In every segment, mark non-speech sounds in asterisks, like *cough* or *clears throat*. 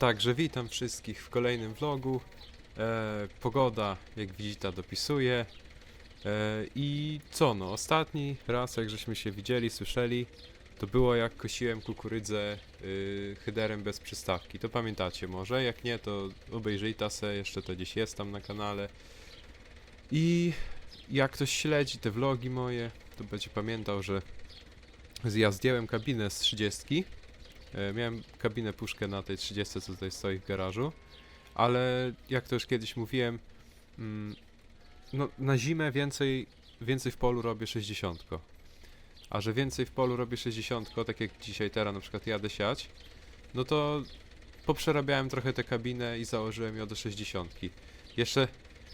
Także witam wszystkich w kolejnym vlogu. E, pogoda, jak widzicie, dopisuje. E, I co no, ostatni raz, jak żeśmy się widzieli, słyszeli, to było jak kosiłem kukurydzę y, hyderem bez przystawki. To pamiętacie może? Jak nie, to obejrzyjcie se, jeszcze to gdzieś jest tam na kanale. I jak ktoś śledzi te vlogi moje, to będzie pamiętał, że ja zdjąłem kabinę z 30. E, miałem kabinę puszkę na tej 30, co tutaj stoi w garażu, ale jak to już kiedyś mówiłem, mm, no na zimę więcej, więcej w polu robię 60. A że więcej w polu robię 60, tak jak dzisiaj teraz na przykład jadę siać, no to poprzerabiałem trochę tę kabinę i założyłem ją do 60. Jeszcze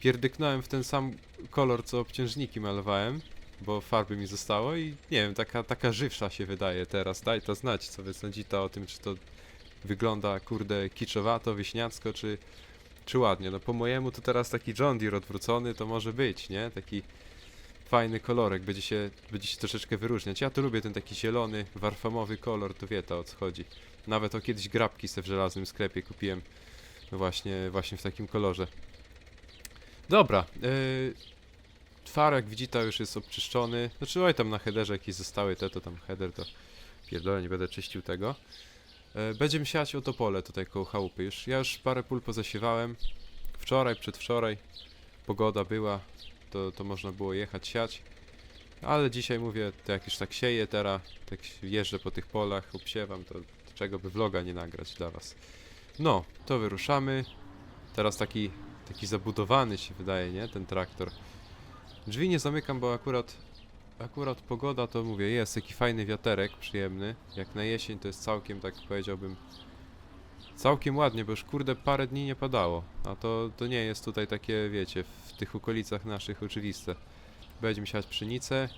pierdyknąłem w ten sam kolor, co obciężniki malowałem, bo farby mi zostało i nie wiem, taka, taka żywsza się wydaje teraz. Daj to znać, co wy sądzicie o tym, czy to wygląda, kurde, kiczowato, wieśniacko, czy, czy ładnie. No po mojemu to teraz taki John Deere odwrócony to może być, nie? Taki fajny kolorek, będzie się, będzie się troszeczkę wyróżniać. Ja to lubię ten taki zielony, warfamowy kolor, to wie to o co chodzi. Nawet o kiedyś grabki se w żelaznym sklepie kupiłem właśnie, właśnie w takim kolorze. Dobra, yy, Far, jak widzicie, już jest obczyszczony. Znaczy, oj, tam na headerze jakieś zostały te, to tam header to pierdolę, nie będę czyścił tego. E, będziemy siać oto pole tutaj koło chałupy już. Ja już parę pól pozasiewałem. Wczoraj, przedwczoraj pogoda była, to, to można było jechać siać. Ale dzisiaj mówię, to jak już tak sieję teraz, tak jeżdżę po tych polach, obsiewam, to, to czego by vloga nie nagrać dla was. No, to wyruszamy. Teraz taki, taki zabudowany się wydaje, nie? Ten traktor. Drzwi nie zamykam, bo akurat akurat pogoda to mówię, jest taki fajny wiaterek, przyjemny. Jak na jesień to jest całkiem, tak powiedziałbym, całkiem ładnie, bo już kurde parę dni nie padało. A to, to nie jest tutaj takie, wiecie, w tych okolicach naszych oczywiste. Będziemy siać pszenicę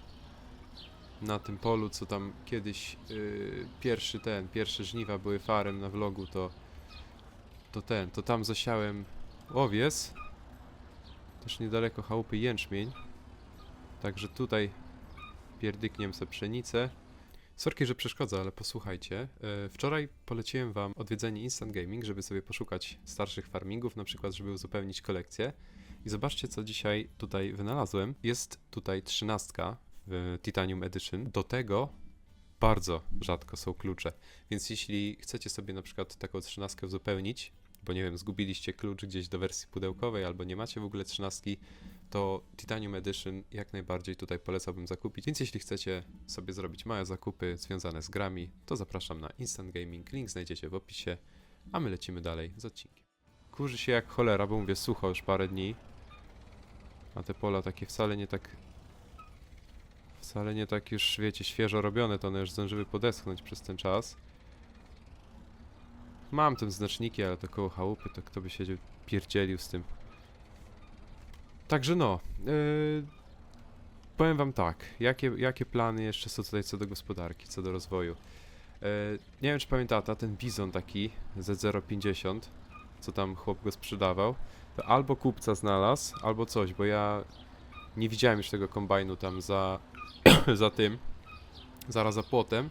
na tym polu, co tam kiedyś yy, pierwszy ten, pierwsze żniwa były farem na vlogu, to to ten, to tam zasiałem owies. Też niedaleko chałupy jęczmień. Także tutaj pierdykniem se pszenicę. Sorki, że przeszkodzę, ale posłuchajcie. E, Wczoraj poleciłem wam odwiedzenie Instant Gaming, żeby sobie poszukać starszych farmingów, na przykład, żeby uzupełnić kolekcję. I zobaczcie, co dzisiaj tutaj wynalazłem. Jest tutaj trzynastka w Titanium Edition. Do tego bardzo rzadko są klucze. Więc jeśli chcecie sobie na przykład taką trzynastkę uzupełnić, bo nie wiem, zgubiliście klucz gdzieś do wersji pudełkowej, albo nie macie w ogóle trzynastki, to Titanium Edition jak najbardziej tutaj polecałbym zakupić. Więc jeśli chcecie sobie zrobić małe zakupy związane z grami, to zapraszam na Instant Gaming. Link znajdziecie w opisie, a my lecimy dalej z odcinkiem. Kurzy się jak cholera, bo mówię sucho już parę dni. A te pola takie wcale nie tak. Wcale nie tak już, wiecie, świeżo robione, to one już zdążyły podeschnąć przez ten czas. Mam tym znaczniki, ale to koło chałupy, to kto by siedział, pierdzielił z tym. Także no, yy, powiem wam tak, jakie, jakie plany jeszcze są tutaj co do gospodarki, co do rozwoju. Yy, nie wiem czy pamiętacie, ten bizon taki Z050, co tam chłop go sprzedawał, to albo kupca znalazł, albo coś, bo ja nie widziałem już tego kombajnu tam za, *clears throat* za tym, zaraz za płotem.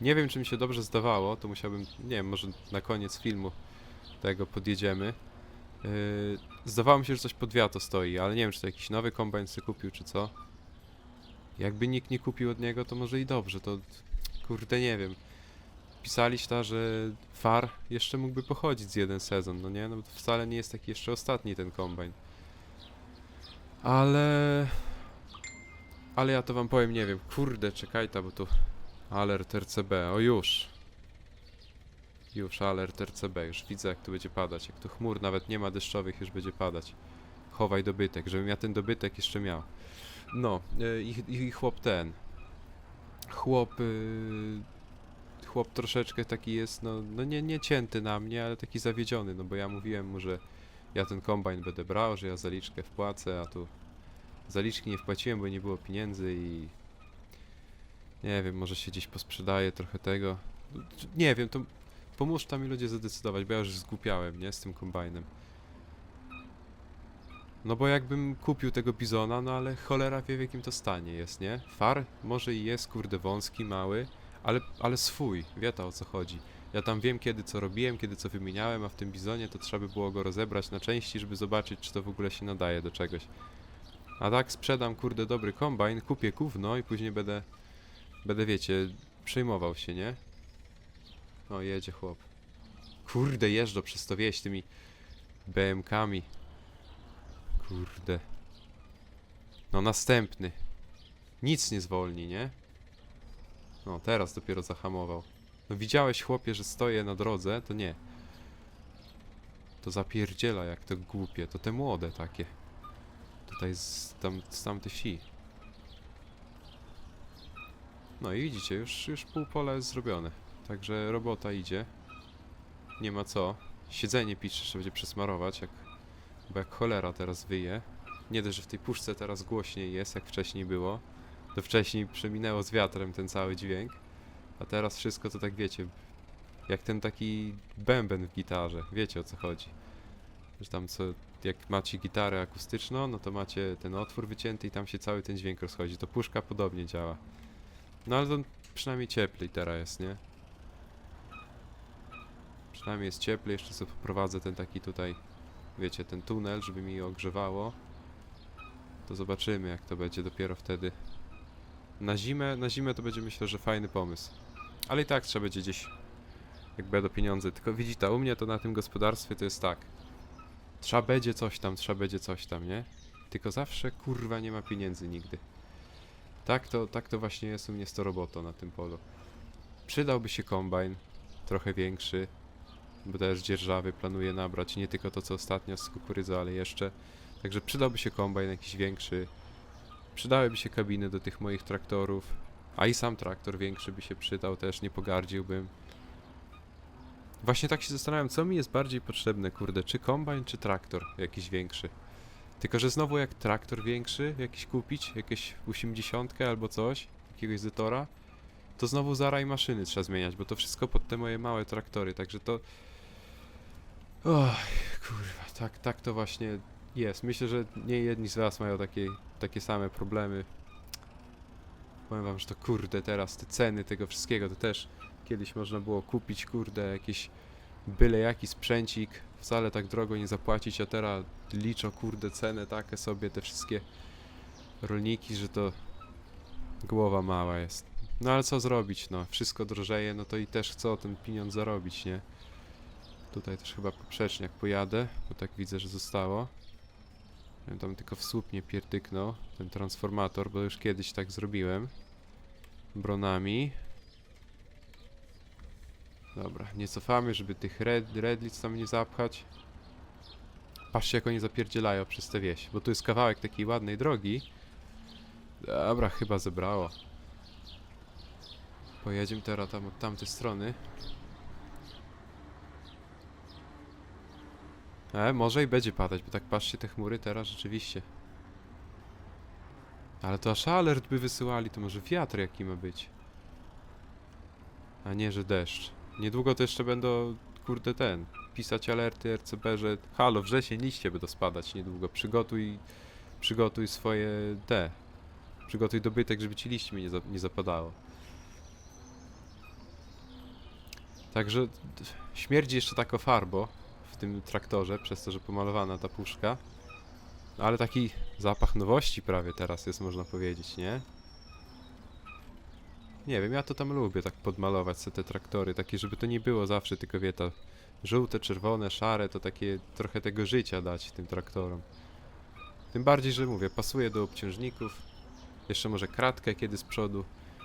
Nie wiem czy mi się dobrze zdawało, to musiałbym, nie wiem, może na koniec filmu tego podjedziemy. Yy, zdawało mi się, że coś pod wiato stoi, ale nie wiem, czy to jakiś nowy kombajn sobie kupił, czy co. Jakby nikt nie kupił od niego, to może i dobrze, to kurde nie wiem. Pisali ta, że far jeszcze mógłby pochodzić z jeden sezon, no nie? No to wcale nie jest taki jeszcze ostatni ten kombajn. Ale... Ale ja to wam powiem, nie wiem, kurde, czekaj ta, bo tu... Alert RCB, o już. Już alert RCB, już widzę jak tu będzie padać. Jak tu chmur nawet nie ma deszczowych, już będzie padać. Chowaj dobytek, żebym ja ten dobytek jeszcze miał. No, y, i, i chłop ten. Chłop. y, chłop troszeczkę taki jest, no, no nie, nie cięty na mnie, ale taki zawiedziony, no bo ja mówiłem mu, że ja ten kombajn będę brał, że ja zaliczkę wpłacę, a tu zaliczki nie wpłaciłem, bo nie było pieniędzy i nie wiem, może się gdzieś posprzedaje trochę tego. Nie wiem, to pomóż tam mi ludzie zadecydować, bo ja już zgłupiałem, nie, z tym kombajnem. No bo jakbym kupił tego bizona, no ale cholera wie w jakim to stanie jest, nie? Far może i jest, kurde, wąski, mały, ale, ale swój, wie to o co chodzi. Ja tam wiem kiedy co robiłem, kiedy co wymieniałem, a w tym bizonie to trzeba by było go rozebrać na części, żeby zobaczyć czy to w ogóle się nadaje do czegoś. A tak sprzedam kurde dobry kombajn, kupię gówno i później będę, będę wiecie, przejmował się, nie? O, jedzie chłop. Kurde, jeżdżą przez to wieś tymi BMKami. Kurde. No następny. Nic nie zwolni, nie? No, teraz dopiero zahamował. No widziałeś chłopie, że stoję na drodze? To nie. To zapierdziela jak to głupie. To te młode takie. Tutaj z, tam, z tamtej. No i widzicie, już, już pół pola jest zrobione. Także robota idzie. Nie ma co. Siedzenie pisze, że będzie przesmarować, jak, bo jak cholera teraz wyje. Nie dość, że w tej puszce teraz głośniej jest, jak wcześniej było. To wcześniej przeminęło z wiatrem ten cały dźwięk. A teraz wszystko to tak wiecie, jak ten taki bęben w gitarze. Wiecie o co chodzi. Że tam co, jak macie gitarę akustyczną, no to macie ten otwór wycięty i tam się cały ten dźwięk rozchodzi. To puszka podobnie działa. No ale to przynajmniej cieplej teraz jest, nie? Przynajmniej jest cieplej, jeszcze sobie poprowadzę ten taki tutaj, wiecie, ten tunel, żeby mi ogrzewało. To zobaczymy jak to będzie dopiero wtedy. Na zimę, na zimę to będzie myślę, że fajny pomysł. Ale i tak trzeba będzie gdzieś, jak będą pieniądze. Tylko widzicie, u mnie to na tym gospodarstwie to jest tak. Trzeba będzie coś tam, trzeba będzie coś tam, nie? Tylko zawsze kurwa nie ma pieniędzy nigdy. Tak to, tak to właśnie jest u mnie z to robotą na tym polu. Przydałby się kombajn, trochę większy, bo też dzierżawy planuję nabrać, nie tylko to co ostatnio z kukurydzy, ale jeszcze. Także przydałby się kombajn jakiś większy. Przydałyby się kabiny do tych moich traktorów. A i sam traktor większy by się przydał, też nie pogardziłbym. Właśnie tak się zastanawiam, co mi jest bardziej potrzebne, kurde, czy kombajn, czy traktor jakiś większy. Tylko, że znowu jak traktor większy jakiś kupić, jakieś 80 albo coś, jakiegoś Zetora, to znowu zaraj maszyny trzeba zmieniać, bo to wszystko pod te moje małe traktory, także to... Oj, kurwa, tak, tak to właśnie jest. Myślę, że nie jedni z was mają takie, takie same problemy. Powiem wam, że to kurde teraz te ceny tego wszystkiego to też kiedyś można było kupić kurde jakiś byle jaki sprzęcik, wcale tak drogo nie zapłacić, a teraz liczą kurde ceny takie sobie te wszystkie rolniki, że to głowa mała jest. No ale co zrobić, no wszystko drożeje, no to i też chcę o ten pieniądz zarobić, nie? Tutaj też chyba poprzeczniak pojadę, bo tak widzę, że zostało. Ja tam tylko w słup nie pierdyknął ten transformator, bo już kiedyś tak zrobiłem. Bronami. Dobra, nie cofamy, żeby tych red, redlic tam nie zapchać. Patrzcie jak oni zapierdzielają przez tę wieś, bo tu jest kawałek takiej ładnej drogi. Dobra, chyba zebrało. Pojedziemy teraz tam od tamtej strony. E, może i będzie padać, bo tak patrzcie te chmury teraz rzeczywiście. Ale to aż alert by wysyłali, to może wiatr jaki ma być. A nie, że deszcz. Niedługo to jeszcze będą, kurde ten, pisać alerty RCB, że halo, wrzesień, liście będą spadać niedługo. Przygotuj, przygotuj swoje te, przygotuj dobytek, żeby ci liśćmi nie, za, nie zapadało. Także śmierdzi jeszcze tako farbo tym traktorze, przez to, że pomalowana ta puszka. Ale taki zapach nowości prawie teraz jest, można powiedzieć, nie? Nie wiem, ja to tam lubię tak podmalować sobie te traktory, takie, żeby to nie było zawsze tylko wie to żółte, czerwone, szare, to takie trochę tego życia dać tym traktorom. Tym bardziej, że mówię, pasuje do obciążników. Jeszcze może kratkę kiedy z przodu,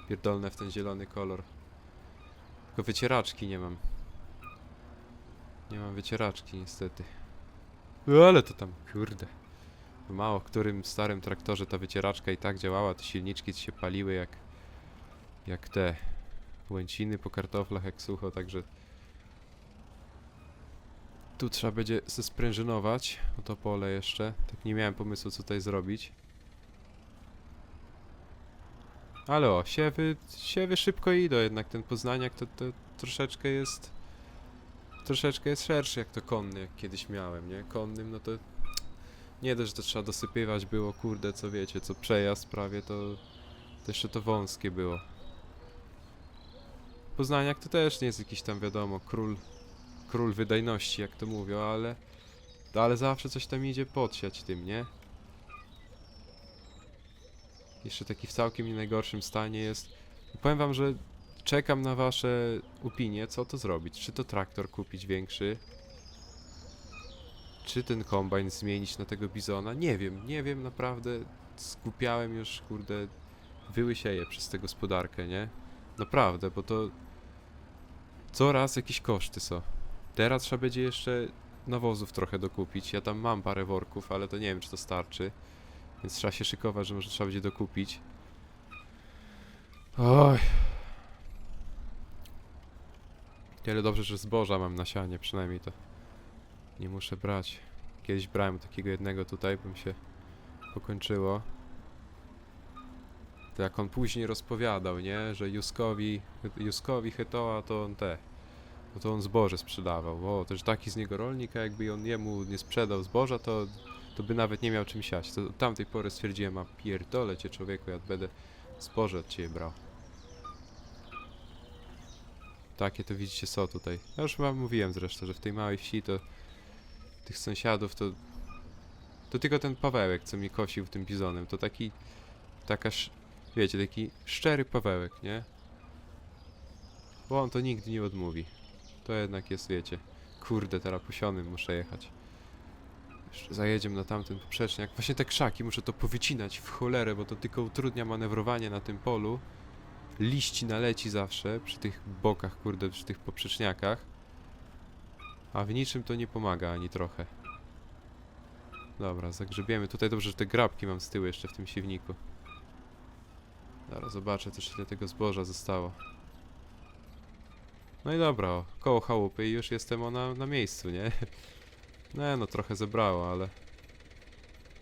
pierdolne w ten zielony kolor. Tylko wycieraczki nie mam. Nie mam wycieraczki niestety. No ale to tam, kurde. W mało którym starym traktorze ta wycieraczka i tak działała, te silniczki się paliły jak jak te łęciny po kartoflach jak sucho, także tu trzeba będzie zesprężynować o to pole jeszcze. Tak nie miałem pomysłu co tutaj zrobić. Ale o, siewy, siewy szybko idą jednak, ten poznaniak to, to troszeczkę jest troszeczkę jest szerszy jak to konny, jak kiedyś miałem, nie? Konnym no to nie dość, że to trzeba dosypywać było, kurde, co wiecie, co przejazd prawie, to, to jeszcze to wąskie było. Poznaniak to też nie jest jakiś tam wiadomo król, król wydajności, jak to mówią, ale, ale zawsze coś tam idzie podsiać tym, nie? Jeszcze taki w całkiem nie najgorszym stanie jest. Powiem wam, że czekam na wasze opinie, co to zrobić. Czy to traktor kupić większy? Czy ten kombajn zmienić na tego bizona? Nie wiem, nie wiem, naprawdę skupiałem już, kurde, wyłysieję przez tę gospodarkę, nie? Naprawdę, bo to coraz jakieś koszty są. Teraz trzeba będzie jeszcze nawozów trochę dokupić. Ja tam mam parę worków, ale to nie wiem, czy to starczy. Więc trzeba się szykować, że może trzeba będzie dokupić. Oj. Tyle dobrze, że zboża mam na sianie, przynajmniej to nie muszę brać. Kiedyś brałem takiego jednego tutaj, bym się pokończyło. To jak on później rozpowiadał, nie? Że Juskowi, Juskowi Hetoa to on te. No to on zboże sprzedawał. O, też taki z niego rolnik, a jakby on jemu nie sprzedał zboża, to, to by nawet nie miał czym siać. To od tamtej pory stwierdziłem, a pierdolę cię człowieku, ja będę zboże od ciebie brał. Takie to widzicie są tutaj. Ja już wam mówiłem zresztą, że w tej małej wsi to tych sąsiadów to to tylko ten Pawełek, co mi kosił tym bizonem, to taki taka, wiecie, taki szczery Pawełek, nie? Bo on to nigdy nie odmówi. To jednak jest, wiecie, kurde, teraz posionym muszę jechać. Zajedziemy na tamten poprzeczniak. Właśnie te krzaki muszę to powycinać w cholerę, bo to tylko utrudnia manewrowanie na tym polu. Liści naleci zawsze przy tych bokach, kurde, przy tych poprzeczniakach. A w niczym to nie pomaga ani trochę. Dobra, zagrzebiemy. Tutaj dobrze, że te grabki mam z tyłu jeszcze w tym siewniku. Zaraz zobaczę też ile tego zboża zostało. No i dobra, o, koło chałupy i już jestem o na, miejscu, nie? *laughs* No, no trochę zebrało, ale...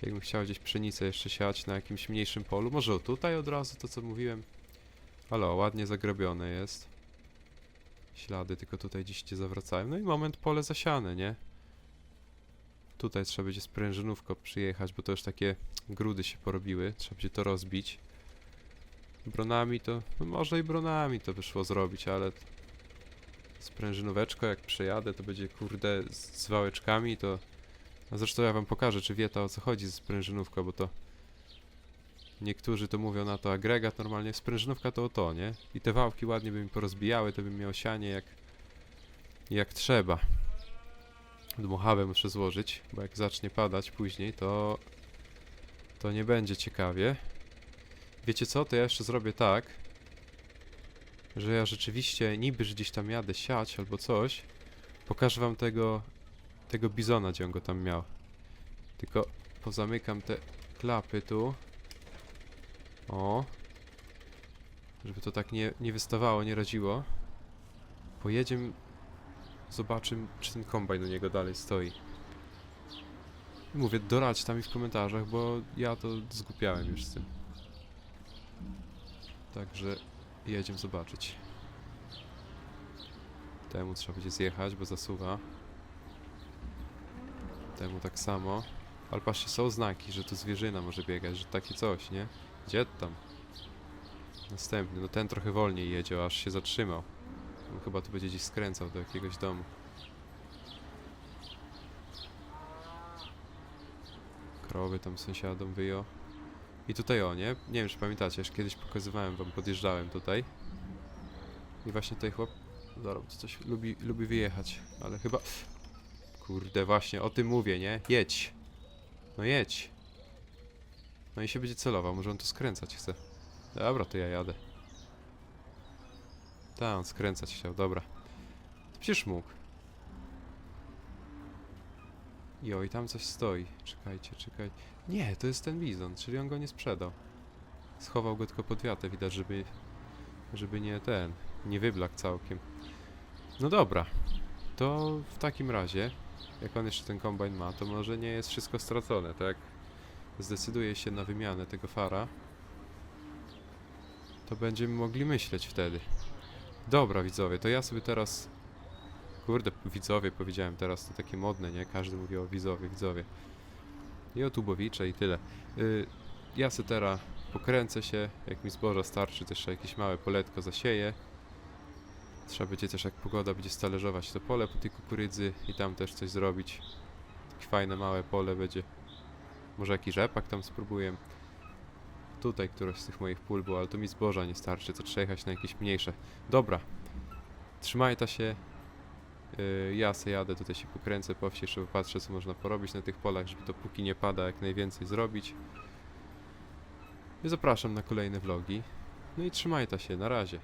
Jakbym chciał gdzieś pszenicę jeszcze siać na jakimś mniejszym polu. Może tutaj od razu, to co mówiłem. Ale o, ładnie zagrabione jest. Ślady tylko tutaj gdzieś cię zawracają. No i moment pole zasiane, nie? Tutaj trzeba będzie sprężynówką przyjechać, bo to już takie grudy się porobiły. Trzeba będzie to rozbić. Bronami to, no może i bronami to wyszło zrobić, ale sprężynóweczko jak przejadę, to będzie kurde z, z wałeczkami, to... A zresztą ja wam pokażę, czy wie ta o co chodzi z sprężynówką, bo to... Niektórzy to mówią na to agregat, normalnie sprężynówka to o to, nie? I te wałki ładnie by mi porozbijały, to bym miał sianie jak... jak trzeba. Dmuchawę muszę złożyć, bo jak zacznie padać później, to... to nie będzie ciekawie. Wiecie co, to ja jeszcze zrobię tak, że ja rzeczywiście niby, że gdzieś tam jadę siać albo coś, pokażę wam tego, tego bizona, gdzie on go tam miał. Tylko pozamykam te klapy tu. O. Żeby to tak nie, nie wystawało, nie radziło. Pojedziemy, zobaczymy, czy ten kombajn u niego dalej stoi. Mówię, doradź tam i w komentarzach, bo ja to zgupiałem już z tym. Także jedziemy zobaczyć. Temu trzeba będzie zjechać, bo zasuwa. Temu tak samo. Ale patrzcie, są znaki, że tu zwierzyna może biegać, że takie coś, nie? Gdzie tam? Następny, no ten trochę wolniej jedzie, aż się zatrzymał. On chyba tu będzie gdzieś skręcał do jakiegoś domu. Krowy tam sąsiadom wyjął. I tutaj o, nie? Nie wiem, czy pamiętacie, już kiedyś pokazywałem wam, podjeżdżałem tutaj. I właśnie tutaj chłop... Tu coś lubi, lubi wyjechać, ale chyba... Kurde, właśnie, o tym mówię, nie? Jedź! No jedź! No i się będzie celował, może on tu skręcać chce. Dobra, to ja jadę. Tak, on skręcać chciał, dobra. Przecież mógł. Jo, i tam coś stoi. Czekajcie, czekaj. Nie, to jest ten bizon, czyli on go nie sprzedał. Schował go tylko pod wiatę, widać, żeby, żeby nie ten, nie wyblakł całkiem. No dobra, to w takim razie, jak on jeszcze ten kombajn ma, to może nie jest wszystko stracone, tak? Zdecyduje się na wymianę tego fara, to będziemy mogli myśleć wtedy. Dobra, widzowie, to ja sobie teraz... Kurde, widzowie powiedziałem teraz, to takie modne, nie? Każdy mówi o widzowie, widzowie. I o tubowicze i tyle. Y, ja se teraz pokręcę się, jak mi zboża starczy, też jakieś małe poletko zasieję. Trzeba będzie też jak pogoda będzie stależować to pole po tej kukurydzy i tam też coś zrobić. Takie fajne małe pole będzie. Może jakiś rzepak tam spróbuję. Tutaj któraś z tych moich pól było, ale to mi zboża nie starczy, to trzeba jechać na jakieś mniejsze. Dobra. Trzymaj ta się. Yy, ja se jadę, tutaj się pokręcę po wsi, jeszcze popatrzę co można porobić na tych polach, żeby to póki nie pada jak najwięcej zrobić. I zapraszam na kolejne vlogi. No i trzymaj ta się, na razie.